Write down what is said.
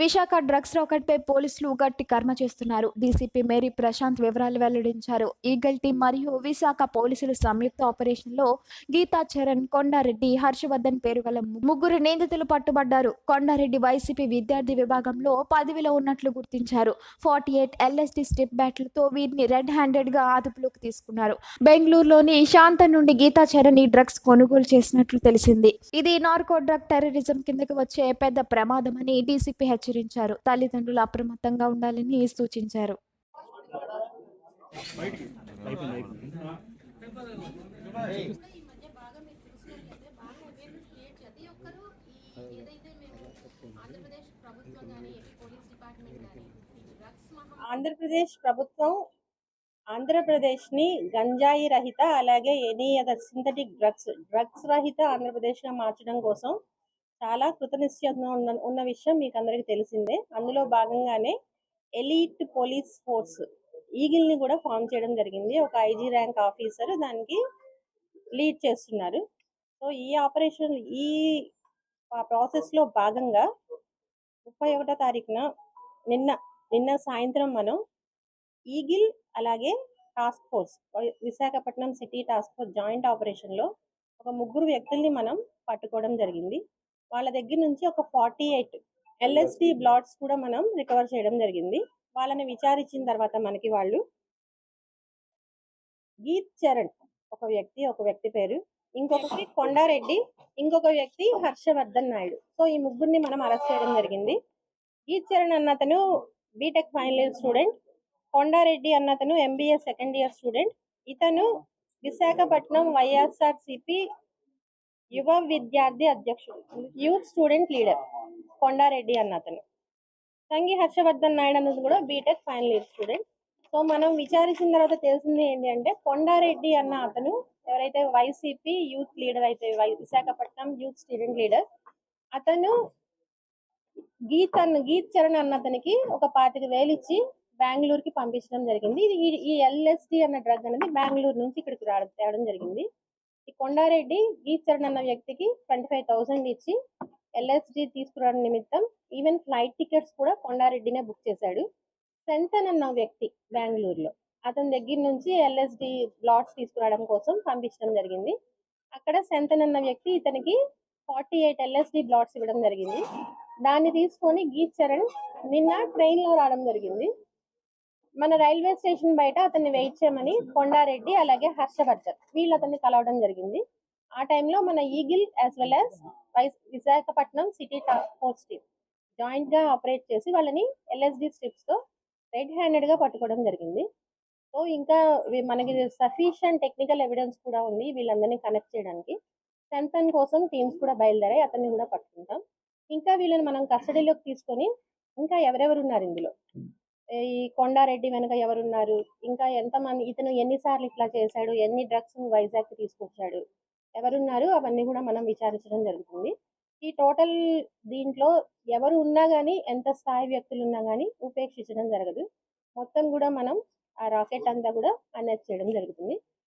Visakha drugs రాకెట్పై పోలీసులు గట్టి కర్మ చేస్తున్నారు. డీసీపీ మేరీ ప్రశాంత్ వివరాలు వెల్లడించారు. ఈగల్ టీం మరియు విశాఖ పోలీసులు సంయుక్త ఆపరేషన్లో గీతా చరణ్ కొండారెడ్డి హర్షవర్ధన్ పేరు గల ముగ్గురు నిందితులు పట్టుబడ్డారు. కొండారెడ్డి వైసీపీ విద్యార్థి విభాగంలో పదవిలో ఉన్నట్లు గుర్తించారు. ఫార్టీ ఎయిట్ ఎల్ఎస్డి స్టిప్ బ్యాట్లతో వీరిని రెడ్ హ్యాండెడ్గా అదుపులోకి తీసుకున్నారు. బెంగళూరులోని శాంత నుండి గీతా చరణ్ ఈ డ్రగ్స్ కొనుగోలు చేసినట్లు తెలిసింది. ఇది నార్కో డ్రగ్ టెర్రరిజం కిందకు వచ్చే పెద్ద ప్రమాదమని డీసీపీ హెచ్చరించారు తల్లిదండ్రులు అప్రమత్తంగా ఉండాలని సూచించారు. ఈ ఆంధ్రప్రదేశ్ ప్రభుత్వం ఆంధ్రప్రదేశ్ ప్రభుత్వం ఆంధ్రప్రదేశ్ని గంజాయి రహిత అలాగే any other synthetic drugs drugs రహిత ఆంధ్రప్రదేశ్గా మార్చడం కోసం చాలా కృతనిశ్చయంగా ఉన్న ఉన్న విషయం మీకు అందరికీ తెలిసిందే. అందులో భాగంగానే ఎలీట్ పోలీస్ ఫోర్స్ ఈగిల్ని కూడా ఫామ్ చేయడం జరిగింది. ఒక ఐజీ ర్యాంక్ ఆఫీసర్ దానికి లీడ్ చేస్తున్నారు. సో ఈ ఆపరేషన్ ఈ ప్రాసెస్లో భాగంగా ముప్పై ఒకటో తారీఖున నిన్న నిన్న సాయంత్రం మనం ఈగిల్ అలాగే task force Visakhapatnam city task force joint ఆపరేషన్లో ఒక ముగ్గురు వ్యక్తుల్ని మనం పట్టుకోవడం జరిగింది. వాళ్ళ దగ్గర నుంచి ఒక ఫార్టీ ఎయిట్ ఎల్ఎస్డి బ్లాట్స్ కూడా మనం రికవర్ చేయడం జరిగింది. వాళ్ళని విచారించిన తర్వాత మనకి వాళ్ళు గీత్ చరణ్ ఒక వ్యక్తి ఒక వ్యక్తి పేరు ఇంకొకటి కొండారెడ్డి ఇంకొక వ్యక్తి హర్షవర్ధన్ నాయుడు. సో ఈ ముగ్గురిని మనం అరెస్ట్ చేయడం జరిగింది. గీత్ చరణ్ అన్న అతను B Tech final year student Kondareddy అన్న అతను ఎంబీఏ సెకండ్ ఇయర్ స్టూడెంట్ ఇతను విశాఖపట్నం వైఎస్ఆర్సిపి యువ విద్యార్థి అధ్యక్షుడు యూత్ స్టూడెంట్ లీడర్ కొండారెడ్డి అన్న అతను. సంగి హర్షవర్ధన్ నాయుడు అన్నది కూడా B Tech final year student so మనం విచారించిన తర్వాత తెలిసింది ఏంటి అంటే కొండారెడ్డి అన్న అతను ఎవరైతే వైసీపీ యూత్ లీడర్ అయితే విశాఖపట్నం యూత్ స్టూడెంట్ లీడర్ అతను గీత్ అన్న గీత్ చరణ్ అన్న అతనికి ఒక పాతిక వేలు ఇచ్చి బెంగళూరుకి పంపించడం జరిగింది. ఇది ఈ- ఈ ఎల్ఎస్డి అన్న డ్రగ్ అనేది బెంగళూరు నుంచి ఇక్కడికి రావడం తేవడం జరిగింది. కొండారెడ్డి గీత్ చరణ్ అన్న వ్యక్తికి ట్వంటీ ఫైవ్ థౌసండ్ ఇచ్చి ఎల్ఎస్డి తీసుకురావడం నిమిత్తం ఈవెన్ ఫ్లైట్ టికెట్స్ కూడా కొండారెడ్డినే బుక్ చేశాడు. సెంతన్ అన్న వ్యక్తి బెంగళూరులో. అతని దగ్గర నుంచి ఎల్ఎస్డి బ్లాట్స్ తీసుకురావడం కోసం పంపించడం జరిగింది. అక్కడ సెంతన్ అన్న వ్యక్తి ఇతనికి ఫార్టీ ఎయిట్ ఎల్ఎస్డి బ్లాట్స్ ఇవ్వడం జరిగింది. దాన్ని తీసుకొని గీత్ చరణ్ నిన్న ట్రైన్లో రావడం జరిగింది. మన రైల్వే స్టేషన్ బయట అతన్ని వెయిట్ చేయమని కొండారెడ్డి అలాగే హర్షవర్ధన్ వీళ్ళు అతన్ని కలవడం జరిగింది. ఆ టైంలో మన Eagle as well as Visakhapatnam city task force team జాయింట్గా operate చేసి వాళ్ళని ఎల్ఎస్డి స్ట్రిప్స్తో రెడ్ హ్యాండెడ్గా పట్టుకోవడం జరిగింది. సో ఇంకా మనకి సఫిషియంట్ టెక్నికల్ ఎవిడెన్స్ కూడా ఉంది వీళ్ళందరినీ కనెక్ట్ చేయడానికి. సెంతన్ కోసం టీమ్స్ కూడా బయలుదేరాయి అతన్ని కూడా పట్టుకుంటాం. ఇంకా వీళ్ళని మనం కస్టడీలోకి తీసుకొని ఇంకా ఎవరెవరు ఉన్నారు ఇందులో? ఈ కొండారెడ్డి వెనక ఎవరున్నారు? ఇంకా ఎంతమంది ఇతను ఎన్నిసార్లు ఇట్లా చేశాడు? ఎన్ని డ్రగ్స్ వైజాగ్ తీసుకొచ్చాడు? ఎవరున్నారు? అవన్నీ కూడా మనం విచారించడం జరుగుతుంది. ఈ టోటల్ దీంట్లో ఎవరు ఉన్నా కానీ ఎంత స్థాయి వ్యక్తులు ఉన్నా కానీ ఉపేక్షించడం జరగదు. మొత్తం కూడా మనం ఆ రాకెట్ అంతా కూడా అనర్చ్ చేయడం జరుగుతుంది.